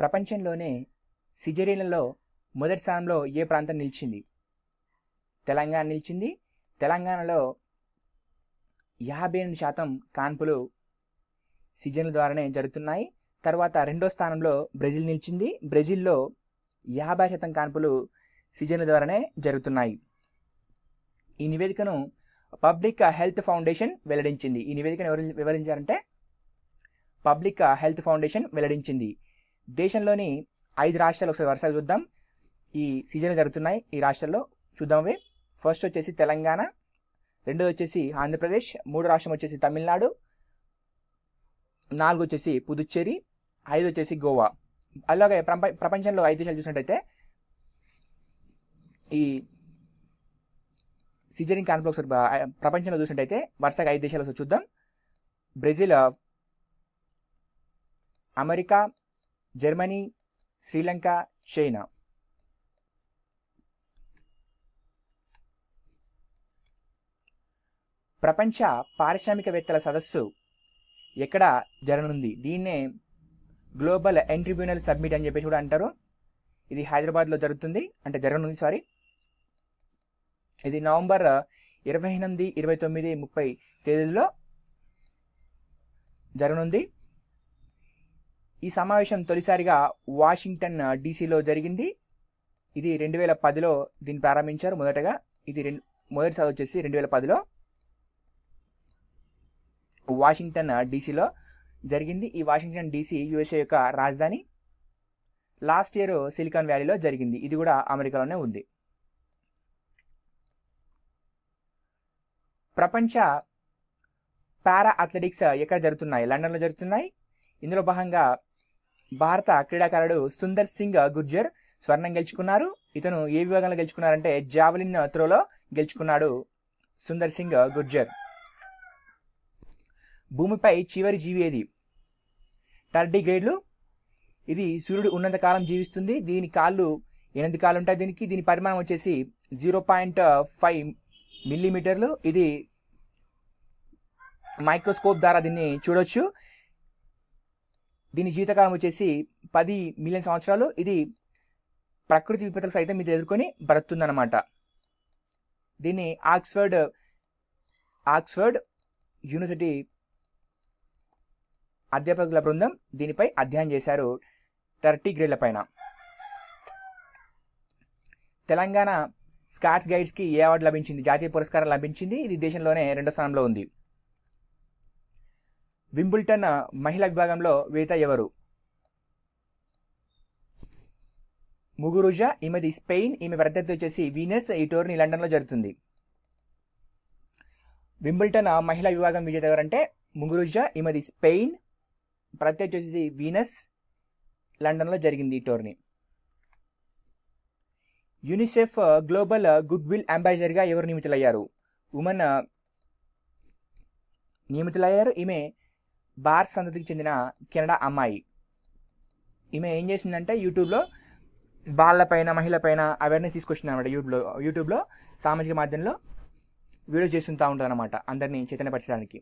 ప్రపంచంలోనే సిజరీన్లలో మొదటి స్థానంలో ఏ ప్రాంతం నిలిచింది? తెలంగాణ నిలిచింది. తెలంగాణలో యాభై ఎనిమిది శాతం కాన్పులు సిజన్ల ద్వారానే జరుగుతున్నాయి. తర్వాత రెండో స్థానంలో బ్రెజిల్ నిలిచింది. బ్రెజిల్లో యాభై శాతం కాన్పులు సిజన్ల ద్వారానే జరుగుతున్నాయి. ఈ నివేదికను పబ్లిక్ హెల్త్ ఫౌండేషన్ వెల్లడించింది. ఈ నివేదికను ఎవరు వివరించారంటే పబ్లిక్ హెల్త్ ఫౌండేషన్ వెల్లడించింది. దేశంలోని ఐదు రాష్ట్రాలు ఒకసారి వరుసగా చూద్దాం. ఈ సీజన్లు జరుగుతున్నాయి. ఈ రాష్ట్రాల్లో చూద్దాం అవి ఫస్ట్ వచ్చేసి తెలంగాణ రెండోది వచ్చేసి ఆంధ్రప్రదేశ్ మూడు రాష్ట్రం వచ్చేసి తమిళనాడు నాలుగు వచ్చేసి పుదుచ్చేరి ఐదు వచ్చేసి గోవా. అలాగే ప్రపంచ ప్రపంచంలో ఐదు దేశాలు చూసినట్టయితే ఈ సీజరింగ్ కాన్ఫ్లో ఒకసారి ప్రపంచంలో చూసినట్టయితే వరుసగా ఐదు దేశాలు చూద్దాం. Brazil America Germany Sri Lanka China. ప్రపంచ పారిశ్రామికవేత్తల సదస్సు ఎక్కడ జరగనుంది? దీన్నే గ్లోబల్ ఎంట్రిబ్యూనల్ సబ్మిట్ అని చెప్పేసి కూడా అంటారు. ఇది హైదరాబాద్లో జరుగుతుంది. అంటే జరగనుంది సారీ. ఇది నవంబర్ ఇరవై ఎనిమిది ఇరవై తొమ్మిది ముప్పై తేదీల్లో జరగనుంది. ఈ సమావేశం తొలిసారిగా వాషింగ్టన్ డీసీలో జరిగింది. ఇది రెండు వేల పదిలో దీన్ని ప్రారంభించారు. మొదటగా ఇది రెండు మొదటిసారి వచ్చేసి రెండు వేల పదిలో వాషింగ్టన్ డీసీలో జరిగింది. ఈ వాషింగ్టన్ డీసీ యుఎస్ఏ యొక్క రాజధాని లాస్ట్ ఇయర్ సిలికాన్ వ్యాలీలో జరిగింది. ఇది కూడా అమెరికాలోనే ఉంది. ప్రపంచ పారా అథ్లెటిక్స్ ఎక్కడ జరుగుతున్నాయి? లండన్లో జరుగుతున్నాయి. ఇందులో భాగంగా భారత క్రీడాకారుడు సుందర్ సింగ్ గుర్జర్ స్వర్ణం గెలుచుకున్నారు. ఇతను ఏ విభాగంలో గెలుచుకున్నారంటే జావలిన్ త్రోలో గెలుచుకున్నాడు సుందర్ సింగ్ గుర్జర్. భూమిపై చివరి జీవి ఏది? టర్డిగ్రేడ్లు ఇది సూర్యుడు ఉన్నంతకాలం జీవిస్తుంది. దీని కాళ్ళు ఎనిమిది కాళ్ళు ఉంటాయి దీనికి. దీని పరిమాణం వచ్చేసి జీరో పాయింట్ ఫైవ్ మిల్లీమీటర్లు. ఇది మైక్రోస్కోప్ ద్వారా దీన్ని చూడొచ్చు. దీని జీవితకాలం వచ్చేసి పది మిలియన్ సంవత్సరాలు. ఇది ప్రకృతి విపత్తులు సైతం ఇది ఎదుర్కొని బ్రతుందన్నమాట దీన్ని ఆక్స్ఫర్డ్ ఆక్స్ఫర్డ్ యూనివర్సిటీ అధ్యాపకుల బృందం దీనిపై అధ్యయనం చేశారు థర్టీ గ్రేడ్ల పైన. తెలంగాణ స్కాట్స్ గైడ్స్కి ఏ అవార్డు లభించింది? జాతీయ పురస్కారం లభించింది. ఇది దేశంలోనే రెండో స్థానంలో ఉంది. వింబుల్టన్ మహిళా విభాగంలో వేత ఎవరు? ముగురుజా ఈమెది స్పెయిన్ ఈమె ప్రత్యర్థి వచ్చేసి వీనస్ ఈ టోర్నీ లండన్లో జరుగుతుంది. వింబుల్టన్ మహిళా విభాగం విజేత ఎవరంటే ముగురుజా ఈమెది స్పెయిన్ ప్రత్యర్థి వచ్చేసి వీనస్ లండన్లో జరిగింది ఈ tourney. UNICEF global goodwill అంబాసిడర్గా ఎవరు నియమితులయ్యారు? ఉమెన్ నియమితులయ్యారు. ఈమె బార్ సంతతికి చెందిన కెనడా అమ్మాయి. ఈమె ఏం చేసిందంటే యూట్యూబ్లో బాళ్ళపైన మహిళపైన అవేర్నెస్ తీసుకొచ్చింది అనమాట యూట్యూబ్లో యూట్యూబ్లో సామాజిక మాధ్యమంలో వీడియో చేస్తుంటా ఉంటుంది అనమాట అందరినీ చైతన్యపరచడానికి.